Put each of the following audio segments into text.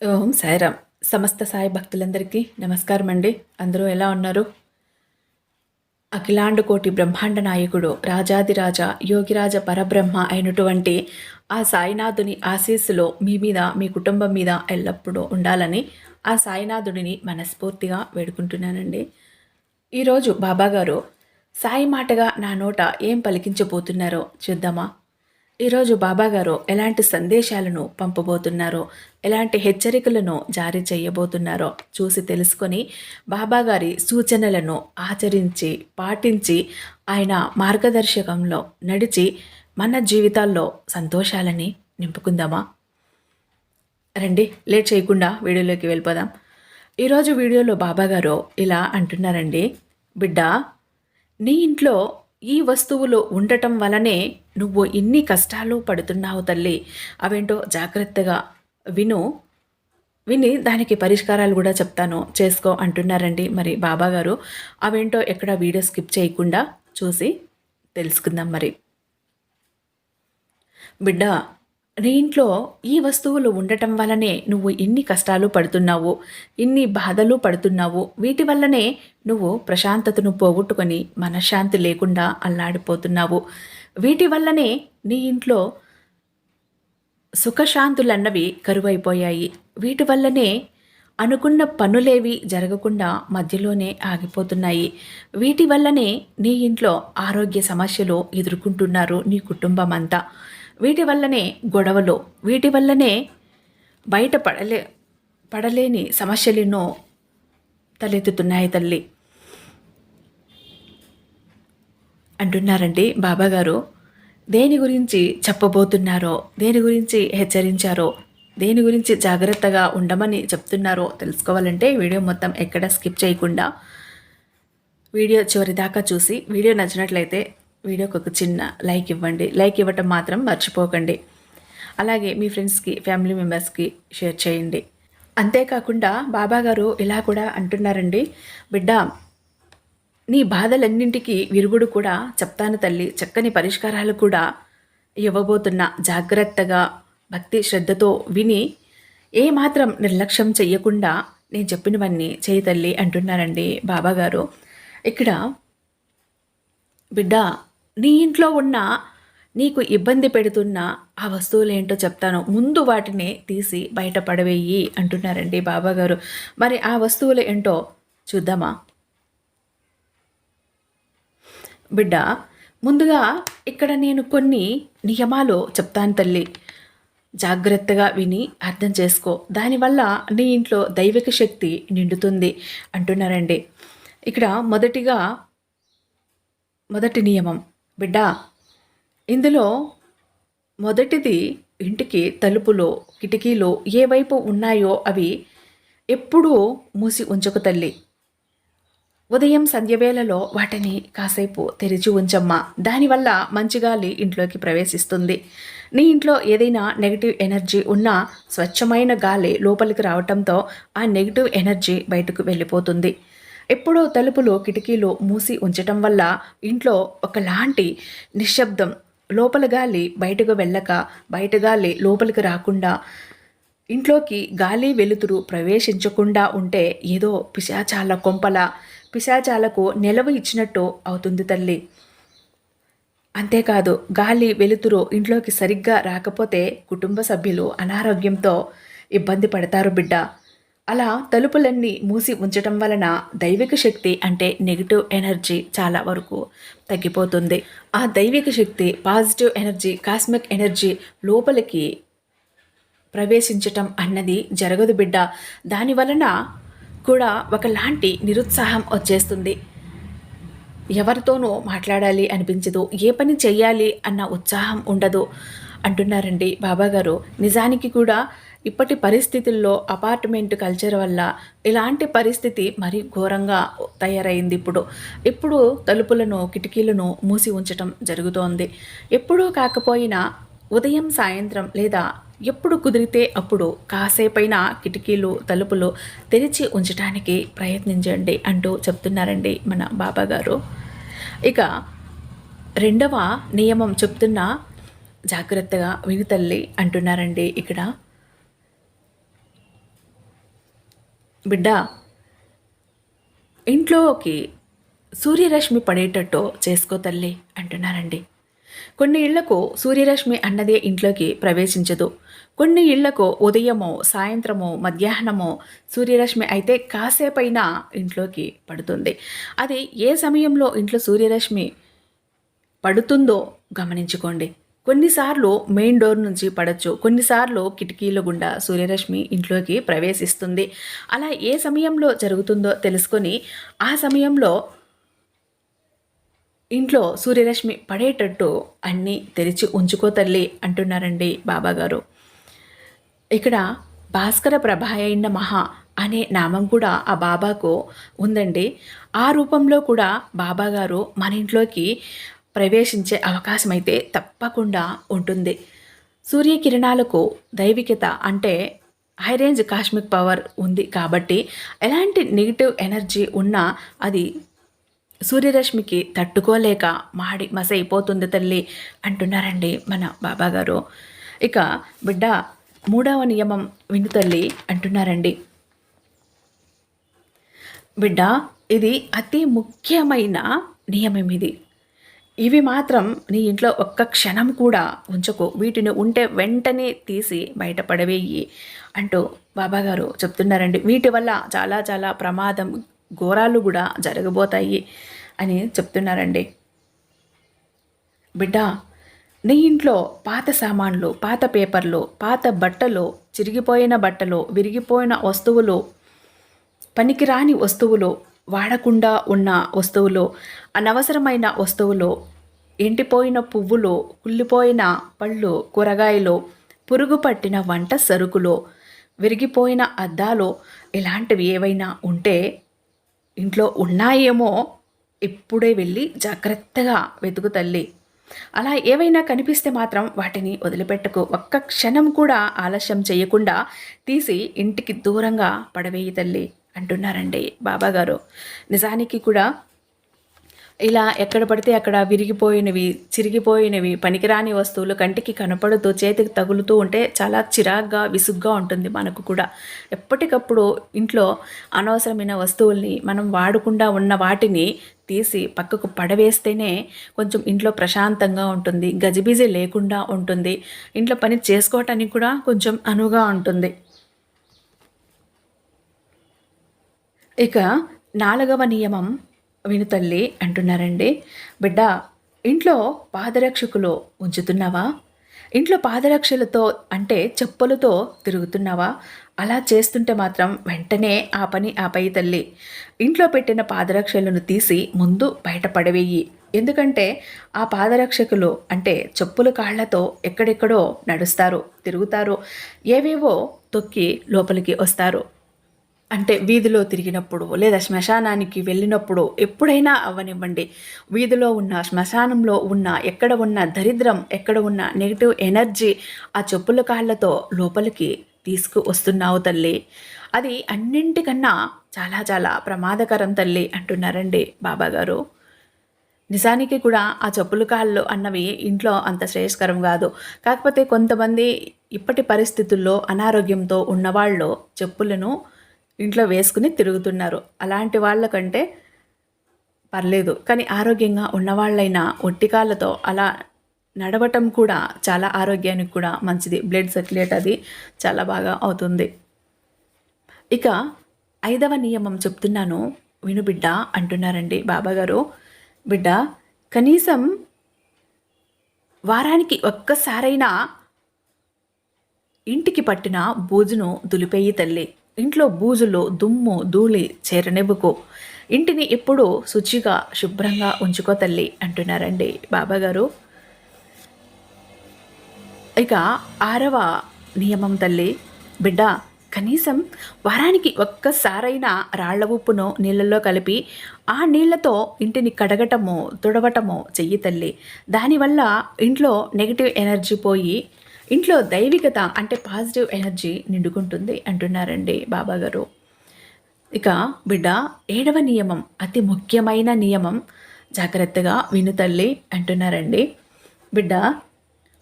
ఓం సాయిరామ్. సమస్త సాయి భక్తులందరికీ నమస్కారం అండి. అందరూ ఎలా ఉన్నారు? అఖిలాండ కోటి బ్రహ్మాండ నాయకుడు రాజాదిరాజ యోగిరాజ పరబ్రహ్మ అయినటువంటి ఆ సాయినాథుని ఆశీస్సులో మీ మీద మీ కుటుంబం మీద ఎల్లప్పుడూ ఉండాలని ఆ సాయినాథుడిని మనస్ఫూర్తిగా వేడుకుంటున్నానండి. ఈరోజు బాబాగారు సాయి మాటగా నా నోట ఏం పలికించబోతున్నారో చూద్దామా? ఈరోజు బాబాగారు ఎలాంటి సందేశాలను పంపబోతున్నారో ఎలాంటి హెచ్చరికలను జారీ చేయబోతున్నారో చూసి తెలుసుకొని బాబాగారి సూచనలను ఆచరించి పాటించి ఆయన మార్గదర్శకంలో నడిచి మన జీవితాల్లో సంతోషాలని నింపుకుందామా? రండి లేట్ చేయకుండా వీడియోలోకి వెళ్ళిపోదాం. ఈరోజు వీడియోలో బాబాగారు ఇలా అంటున్నారండి. బిడ్డ నీ ఇంట్లో ఈ వస్తువులు ఉండటం వలనే నువ్వు ఇన్ని కష్టాలు పడుతున్నావు తల్లి? అవేంటో జాగ్రత్తగా విను. విని దానికి పరిష్కారాలు కూడా చెప్తాను. చేసుకో అంటున్నారండి మరి బాబా గారు. అవేంటో ఎక్కడ వీడియో స్కిప్ చేయకుండా చూసి తెలుసుకుందాం మరి. బిడ్డ నీ ఇంట్లో ఈ వస్తువులు ఉండటం వల్లనే నువ్వు ఇన్ని కష్టాలు పడుతున్నావు ఇన్ని బాధలు పడుతున్నావు. వీటి వల్లనే నువ్వు ప్రశాంతతను పోగొట్టుకొని మనశ్శాంతి లేకుండా అల్లాడిపోతున్నావు. వీటి వల్లనే నీ ఇంట్లో సుఖశాంతులన్నవి కరువైపోయాయి. వీటి వల్లనే అనుకున్న పనులేవి జరగకుండా మధ్యలోనే ఆగిపోతున్నాయి. వీటి వల్లనే నీ ఇంట్లో ఆరోగ్య సమస్యలు ఎదుర్కొంటున్నారు నీ కుటుంబం అంతా వీటి వల్లనే గొడవలు వీటి వల్లనే బయట పడలే పడలేని సమస్యలెన్నో తలెత్తుతున్నాయి తల్లి. అంటున్నారండి బాబాగారు దేని గురించి చెప్పబోతున్నారో దేని గురించి హెచ్చరించారో దేని గురించి జాగ్రత్తగా ఉండమని చెప్తున్నారో తెలుసుకోవాలంటే వీడియో మొత్తం ఎక్కడ స్కిప్ చేయకుండా వీడియో చివరి దాకా చూసి వీడియో నచ్చినట్లయితే వీడియోకి ఒక చిన్న లైక్ ఇవ్వండి. లైక్ ఇవ్వటం మాత్రం మర్చిపోకండి. అలాగే మీ ఫ్రెండ్స్కి ఫ్యామిలీ మెంబర్స్కి షేర్ చేయండి. అంతేకాకుండా బాబా గారు ఇలా కూడా అంటున్నారండి. బిడ్డ నీ బాధలన్నింటికీ విరుగుడు కూడా చెప్తాను తల్లి. చక్కని పరిష్కారాలు కూడా ఇవ్వబోతున్నా జాగ్రత్తగా భక్తి శ్రద్ధతో విని ఏమాత్రం నిర్లక్ష్యం చెయ్యకుండా నేను చెప్పినవన్నీ చేయి తల్లి అంటున్నారండి బాబాగారు ఇక్కడ బిడ్డ నీ ఇంట్లో ఉన్న నీకు ఇబ్బంది పెడుతున్న ఆ వస్తువులు ఏంటో చెప్తాను. ముందు వాటిని తీసి బయట పడవేయి అంటున్నారండి బాబాగారు. మరి ఆ వస్తువులు ఏంటో చూద్దామా? బిడ్డ ముందుగా ఇక్కడ నేను కొన్ని నియమాలు చెప్తాను తల్లి. జాగ్రత్తగా విని అర్థం చేసుకో. దానివల్ల నీ ఇంట్లో దైవిక శక్తి నిండుతుంది అంటున్నారండి. ఇక్కడ మొదటిగా మొదటి నియమం. బిడ్డా ఇందులో మొదటిది ఇంటికి తలుపులో కిటికీలో ఏ వైపు ఉన్నాయో అవి ఎప్పుడూ మూసి ఉంచకు తల్లి. ఉదయం సంధ్యవేళలో వాటిని కాసేపు తెరిచి ఉంచమ్మా. దానివల్ల మంచి గాలి ఇంట్లోకి ప్రవేశిస్తుంది. నీ ఇంట్లో ఏదైనా నెగిటివ్ ఎనర్జీ ఉన్నా స్వచ్ఛమైన గాలి లోపలికి రావటంతో ఆ నెగిటివ్ ఎనర్జీ బయటకు వెళ్ళిపోతుంది. ఎప్పుడో తలుపులు కిటికీలు మూసి ఉంచటం వల్ల ఇంట్లో ఒకలాంటి నిశ్శబ్దం. లోపల గాలి బయటకు వెళ్ళక బయట గాలి లోపలికి రాకుండా ఇంట్లోకి గాలి వెలుతురు ప్రవేశించకుండా ఉంటే ఏదో పిశాచాల కొంపల పిశాచాలకు నిలవ ఇచ్చినట్టు అవుతుంది తల్లి. అంతేకాదు గాలి వెలుతురు ఇంట్లోకి సరిగ్గా రాకపోతే కుటుంబ సభ్యులు అనారోగ్యంతో ఇబ్బంది పడతారు బిడ్డ. అలా తలుపులన్నీ మూసి ఉంచటం వలన దైవిక శక్తి అంటే నెగిటివ్ ఎనర్జీ చాలా వరకు తగ్గిపోతుంది. ఆ దైవిక శక్తి పాజిటివ్ ఎనర్జీ కాస్మిక్ ఎనర్జీ లోపలికి ప్రవేశించటం అన్నది జరగదు బిడ్డ. దాని వలన కూడా ఒకలాంటి నిరుత్సాహం వచ్చేస్తుంది. ఎవరితోనూ మాట్లాడాలి అనిపించదు. ఏ పని చేయాలి అన్న ఉత్సాహం ఉండదు. అంటున్నారండి బాబాగారు. నిజానికి కూడా ఇప్పటి పరిస్థితుల్లో అపార్ట్మెంట్ కల్చర్ వల్ల ఇలాంటి పరిస్థితి మరీ ఘోరంగా తయారైంది ఇప్పుడు. ఇప్పుడు తలుపులను కిటికీలను మూసి ఉంచటం జరుగుతోంది. ఎప్పుడూ కాకపోయినా ఉదయం సాయంత్రం లేదా ఎప్పుడు కుదిరితే అప్పుడు కాసేపైనా కిటికీలు తలుపులు తెరిచి ఉంచడానికి ప్రయత్నించండి అంటూ చెప్తున్నారండి మన బాబాగారు ఇక రెండవ నియమం చెప్తున్న జాగ్రత్తగా విని తల్లి అంటున్నారండి ఇక్కడ. బిడ్డ ఇంట్లోకి సూర్యరశ్మి పడేటట్టు చేసుకో తల్లి అంటున్నారండి. కొన్ని ఇళ్ళకు సూర్యరశ్మి అన్నదే ఇంట్లోకి ప్రవేశించదు. కొన్ని ఇళ్ళకు ఉదయమో సాయంత్రమో మధ్యాహ్నమో సూర్యరశ్మి అయితే కాసేపైనా ఇంట్లోకి పడుతుంది. అది ఏ సమయంలో ఇంట్లో సూర్యరశ్మి పడుతుందో గమనించుకోండి. కొన్నిసార్లు మెయిన్ డోర్ నుంచి పడచ్చు కొన్నిసార్లు కిటికీల గుండా సూర్యరశ్మి ఇంట్లోకి ప్రవేశిస్తుంది. అలా ఏ సమయంలో జరుగుతుందో తెలుసుకొని ఆ సమయంలో ఇంట్లో సూర్యరశ్మి పడేటట్టు అన్నీ తెరిచి ఉంచుకో తల్లి అంటున్నారండి బాబాగారు. ఇక్కడ భాస్కర ప్రభాయన్న మహా అనే నామం కూడా ఆ బాబాకు ఉందండి. ఆ రూపంలో కూడా బాబాగారు మన ఇంట్లోకి ప్రవేశించే అవకాశం అయితే తప్పకుండా ఉంటుంది. సూర్యకిరణాలకు దైవికత అంటే హై రేంజ్ కాస్మిక్ పవర్ ఉంది కాబట్టి ఎలాంటి నెగిటివ్ ఎనర్జీ ఉన్నా అది సూర్యరశ్మికి తట్టుకోలేక మాడి మసైపోతుంది తల్లి అంటున్నారండి మన బాబాగారు. ఇక బిడ్డ మూడవ నియమం విను తల్లి అంటున్నారండి. బిడ్డ ఇది అతి ముఖ్యమైన నియమం ఇది. ఇవి మాత్రం నీ ఇంట్లో ఒక్క క్షణం కూడా ఉంచకు. వీటిని ఉంటే వెంటనే తీసి బయటపడవేయి అంటూ బాబాగారు చెప్తున్నారండి. వీటి వల్ల చాలా చాలా ప్రమాదం ఘోరాలు కూడా జరగబోతాయి అని చెప్తున్నారండి. బిడ్డ నీ ఇంట్లో పాత సామాన్లు పాత పేపర్లు పాత బట్టలు చిరిగిపోయిన బట్టలు విరిగిపోయిన వస్తువులు పనికిరాని వస్తువులు వాడకుండా ఉన్న వస్తువులు అనవసరమైన వస్తువులు ఎండిపోయిన పువ్వులు కుళ్ళిపోయిన పళ్ళు కూరగాయలు పురుగు పట్టిన వంట సరుకులు విరిగిపోయిన అద్దాలు ఇలాంటివి ఏవైనా ఉంటే ఇంట్లో ఉన్నాయేమో ఇప్పుడే వెళ్ళి జాగ్రత్తగా వెతుకు తల్లి. అలా ఏవైనా కనిపిస్తే మాత్రం వాటిని వదిలిపెట్టకు. ఒక్క క్షణం కూడా ఆలస్యం చేయకుండా తీసి ఇంటికి దూరంగా పడవేయి తల్లి. అంటున్నారండి బాబాగారు. నిజానికి కూడా ఇలా ఎక్కడ పడితే అక్కడ విరిగిపోయినవి చిరిగిపోయినవి పనికిరాని వస్తువులు కంటికి కనపడుతూ చేతికి తగులుతూ ఉంటే చాలా చిరాగ్గా విసుగ్గా ఉంటుంది మనకు కూడా. ఎప్పటికప్పుడు ఇంట్లో అనవసరమైన వస్తువుల్ని మనం వాడకుండా ఉన్న వాటిని తీసి పక్కకు పడవేస్తేనే కొంచెం ఇంట్లో ప్రశాంతంగా ఉంటుంది గజిబిజి లేకుండా ఉంటుంది. ఇంట్లో పని చేసుకోవటానికి కూడా కొంచెం అనువుగా ఉంటుంది. ఇక నాలుగవ నియమం వినుతల్లి అంటున్నారండి. బిడ్డ ఇంట్లో పాదరక్షకులు ఉంచుతున్నావా? ఇంట్లో పాదరక్షలతో అంటే చెప్పులతో తిరుగుతున్నావా? అలా చేస్తుంటే మాత్రం వెంటనే ఆ పని ఆపై తల్లి. ఇంట్లో పెట్టిన పాదరక్షలను తీసి ముందు బయటపడవేయి ఎందుకంటే ఆ పాదరక్షకులు అంటే చెప్పుల కాళ్ళతో ఎక్కడెక్కడో నడుస్తారు తిరుగుతారు ఏవేవో తొక్కి లోపలికి వస్తారు. అంటే వీధిలో తిరిగినప్పుడు లేదా శ్మశానానికి వెళ్ళినప్పుడు ఎప్పుడైనా అవ్వనివ్వండి వీధిలో ఉన్న శ్మశానంలో ఉన్న ఎక్కడ ఉన్న దరిద్రం ఎక్కడ ఉన్న నెగిటివ్ ఎనర్జీ ఆ చెప్పుల కాళ్ళతో లోపలికి తీసుకు వస్తున్నావు తల్లి. అది అన్నింటికన్నా చాలా చాలా ప్రమాదకరం తల్లి అంటున్నారండి బాబాగారు. నిజానికి కూడా ఆ చెప్పుల కాళ్ళు అన్నవి ఇంట్లో అంత శ్రేయస్కరం కాదు. కాకపోతే కొంతమంది ఇప్పటి పరిస్థితుల్లో అనారోగ్యంతో ఉన్నవాళ్ళు చెప్పులను ఇంట్లో వేసుకుని తిరుగుతున్నారు. అలాంటి వాళ్ళకంటే పర్లేదు. కానీ ఆరోగ్యంగా ఉన్నవాళ్ళైనా ఒట్టికాళ్ళతో అలా నడవటం కూడా చాలా ఆరోగ్యానికి కూడా మంచిది. బ్లడ్ సర్క్యులేట్ అది చాలా బాగా అవుతుంది. ఇక ఐదవ నియమం చెప్తున్నాను. విను బిడ్డ అంటున్నారండి బాబాగారు బిడ్డ కనీసం వారానికి ఒక్కసారైనా ఇంటికి పట్టిన బూజును దులిపేయి తల్లి. ఇంట్లో బూజులు దుమ్ము ధూళి చేరనివ్వుకో. ఇంటిని ఎప్పుడూ శుచిగా శుభ్రంగా ఉంచుకో తల్లి అంటున్నారండి బాబాగారు. ఇక ఆరవ నియమం తల్లి. బిడ్డ కనీసం వారానికి ఒక్కసారైనా రాళ్ళ ఉప్పును నీళ్ళల్లో కలిపి ఆ నీళ్ళతో ఇంటిని కడగటము తుడవటము చెయ్యి తల్లి. దానివల్ల ఇంట్లో నెగిటివ్ ఎనర్జీ పోయి ఇంట్లో దైవికత అంటే పాజిటివ్ ఎనర్జీ నిండుకుంటుంది అంటున్నారండి బాబాగారు. ఇక బిడ్డ ఏడవ నియమం అతి ముఖ్యమైన నియమం జాగ్రత్తగా విను తల్లి అంటున్నారండి. బిడ్డ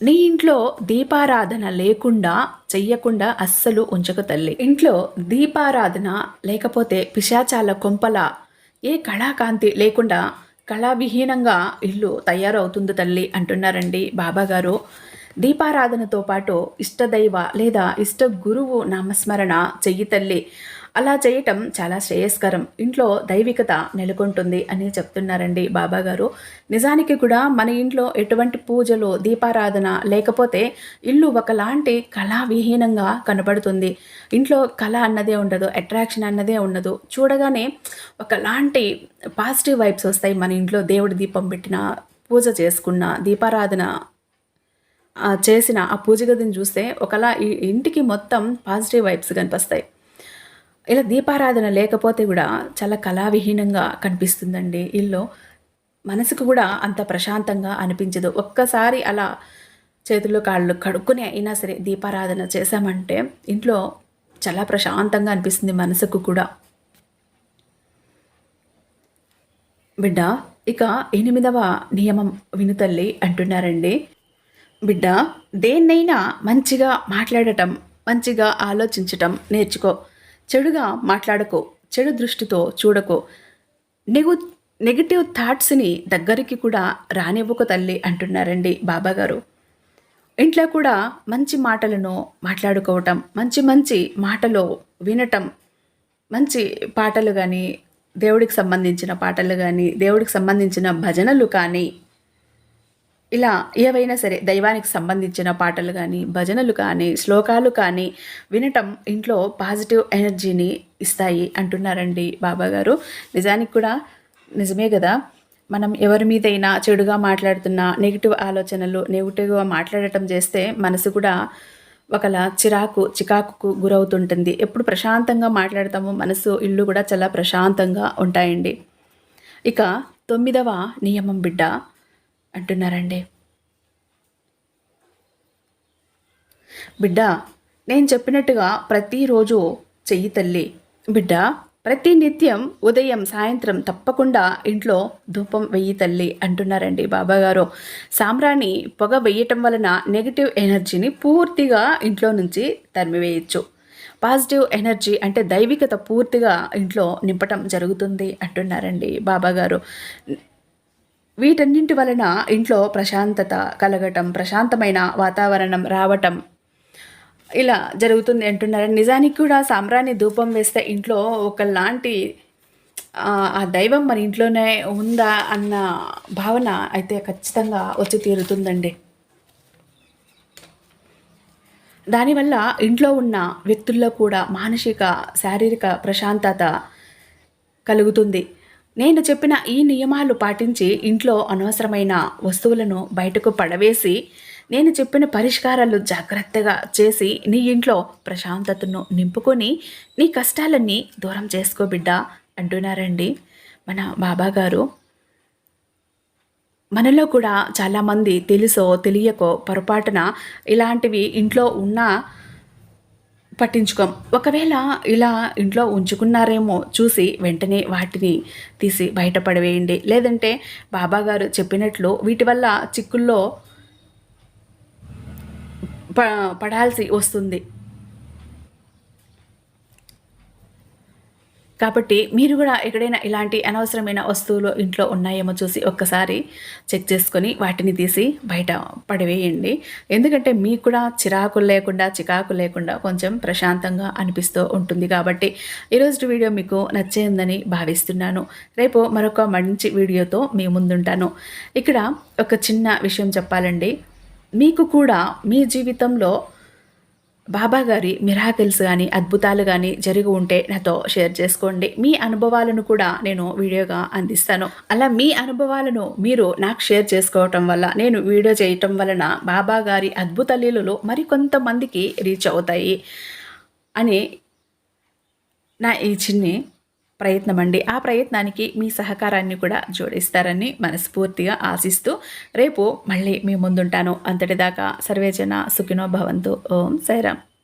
నీ ఇంట్లో దీపారాధన లేకుండా చెయ్యకుండా అస్సలు ఉంచకు తల్లి. ఇంట్లో దీపారాధన లేకపోతే పిశాచాల కొంపల ఏ కళాకాంతి లేకుండా కళావిహీనంగా ఇల్లు తయారవుతుంది తల్లి అంటున్నారండి బాబాగారు. దీపారాధనతో పాటు ఇష్టదైవ లేదా ఇష్ట గురువు నామస్మరణ చెయ్యి తల్లి. అలా చేయటం చాలా శ్రేయస్కరం. ఇంట్లో దైవికత నెలకొంటుంది అని చెప్తున్నారండి బాబా గారు నిజానికి కూడా మన ఇంట్లో ఎటువంటి పూజలు దీపారాధన లేకపోతే ఇల్లు ఒకలాంటి కళావిహీనంగా కనబడుతుంది. ఇంట్లో కళ అన్నదే ఉండదు అట్రాక్షన్ అన్నదే ఉండదు. చూడగానే ఒకలాంటి పాజిటివ్ వైబ్స్ వస్తాయి మన ఇంట్లో దేవుడి దీపం పెట్టిన పూజ చేసుకున్న దీపారాధన చేసిన ఆ పూజ గదిని చూస్తే ఒకలా ఇంటికి మొత్తం పాజిటివ్ వైబ్స్ కనిపిస్తాయి. ఇలా దీపారాధన లేకపోతే కూడా చాలా కళావిహీనంగా కనిపిస్తుందండి ఇల్లు. మనసుకు కూడా అంత ప్రశాంతంగా అనిపించదు. ఒక్కసారి అలా చేతుల్లో కాళ్ళు కడుక్కుని అయినా సరే దీపారాధన చేశామంటే ఇంట్లో చాలా ప్రశాంతంగా అనిపిస్తుంది మనసుకు కూడా. బిడ్డ ఇక ఎనిమిదవ నియమం వినుతల్లి అంటున్నారండి. బిడ్డ దేన్నైనా మంచిగా మాట్లాడటం మంచిగా ఆలోచించటం నేర్చుకో. చెడుగా మాట్లాడకో చెడు దృష్టితో చూడకో. నెగు నెగిటివ్ థాట్స్ని దగ్గరికి కూడా రానివ్వకు తల్లి అంటున్నారండి బాబాగారు. ఇంట్లో కూడా మంచి మాటలను మాట్లాడుకోవటం మంచి మంచి మాటలు వినటం మంచి పాటలు కానీ దేవుడికి సంబంధించిన పాటలు కానీ దేవుడికి సంబంధించిన భజనలు కానీ ఇలా ఏవైనా సరే దైవానికి సంబంధించిన పాటలు కానీ భజనలు కానీ శ్లోకాలు కానీ వినటం ఇంట్లో పాజిటివ్ ఎనర్జీని ఇస్తాయి అంటున్నారండి బాబా గారు. నిజానికి కూడా నిజమే కదా? మనం ఎవరి మీదైనా చెడుగా మాట్లాడుతున్న నెగిటివ్ ఆలోచనలు నెగిటివ్గా మాట్లాడటం చేస్తే మనసు కూడా ఒకలా చిరాకు చికాకుకు గురవుతుంటుంది. ఎప్పుడు ప్రశాంతంగా మాట్లాడతామో మనసు ఇల్లు కూడా చాలా ప్రశాంతంగా ఉంటాయండి. ఇక తొమ్మిదవ నియమం బిడ్డ. అంటున్నారండి. బిడ్డ నేను చెప్పినట్టుగా ప్రతిరోజు చెయ్యి తల్లి. బిడ్డ ప్రతి నిత్యం ఉదయం సాయంత్రం తప్పకుండా ఇంట్లో ధూపం వెయ్యి తల్లి అంటున్నారండి బాబాగారు. సాంబ్రాణి పొగ వెయ్యటం వలన నెగిటివ్ ఎనర్జీని పూర్తిగా ఇంట్లో నుంచి తరిమివేయచ్చు. పాజిటివ్ ఎనర్జీ అంటే దైవికత పూర్తిగా ఇంట్లో నింపటం జరుగుతుంది అంటున్నారండి బాబాగారు. వీటన్నింటి వలన ఇంట్లో ప్రశాంతత కలగటం ప్రశాంతమైన వాతావరణం రావటం ఇలా జరుగుతుంది అంటున్నారు నిజానికి కూడా సాంబ్రాణి ధూపం వేస్తే ఇంట్లో ఒకలాంటి ఆ దైవం మన ఇంట్లోనే ఉందా అన్న భావన అయితే ఖచ్చితంగా వచ్చి తీరుతుందండి. దానివల్ల ఇంట్లో ఉన్న వ్యక్తుల్లో కూడా మానసిక శారీరక ప్రశాంతత కలుగుతుంది. నేను చెప్పిన ఈ నియమాలు పాటించి ఇంట్లో అనవసరమైన వస్తువులను బయటకు పడవేసి నేను చెప్పిన పరిష్కారాలు జాగ్రత్తగా చేసి నీ ఇంట్లో ప్రశాంతతను నింపుకొని నీ కష్టాలన్నీ దూరం చేసుకో బిడ్డ అంటున్నారండి మన బాబా గారు మనలో కూడా చాలామంది తెలుసో తెలియకో పొరపాటున ఇలాంటివి ఇంట్లో ఉన్న పట్టించుకోం. ఒకవేళ ఇలా ఇంట్లో ఉంచుకున్నారేమో చూసి వెంటనే వాటిని తీసి బయటపడవేయండి లేదంటే బాబాగారు చెప్పినట్లు వీటి వల్ల చిక్కుల్లో ప పడాల్సి వస్తుంది. కాబట్టి మీరు కూడా ఎక్కడైనా ఇలాంటి అనవసరమైన వస్తువులు ఇంట్లో ఉన్నాయేమో చూసి ఒక్కసారి చెక్ చేసుకొని వాటిని తీసి బయట పడివేయండి. ఎందుకంటే మీకు కూడా చిరాకు లేకుండా చికాకు లేకుండా కొంచెం ప్రశాంతంగా అనిపిస్తూ ఉంటుంది కాబట్టి ఈరోజు వీడియో మీకు నచ్చేందని భావిస్తున్నాను. రేపు మరొక మంచి వీడియోతో మీ ముందుంటాను. ఇక్కడ ఒక చిన్న విషయం చెప్పాలండి. మీకు కూడా మీ జీవితంలో బాబా గారి మిరాకిల్స్ కానీ అద్భుతాలు కానీ జరిగి ఉంటే నాతో షేర్ చేసుకోండి. మీ అనుభవాలను కూడా నేను వీడియోగా అందిస్తాను. అలా మీ అనుభవాలను మీరు నాకు షేర్ చేసుకోవటం వల్ల నేను వీడియో చేయటం వలన బాబా గారి అద్భుత లీలలు మరికొంతమందికి రీచ్ అవుతాయి. అని నా ఈ చిన్ని ప్రయత్నం అండి ఆ ప్రయత్నానికి మీ సహకారాన్ని కూడా జోడిస్తారని మనస్ఫూర్తిగా ఆశిస్తూ రేపు మళ్ళీ మీ ముందుంటాను. అంతటిదాకా సర్వేజన సుఖినో భవంతు. ఓం సైరామ్.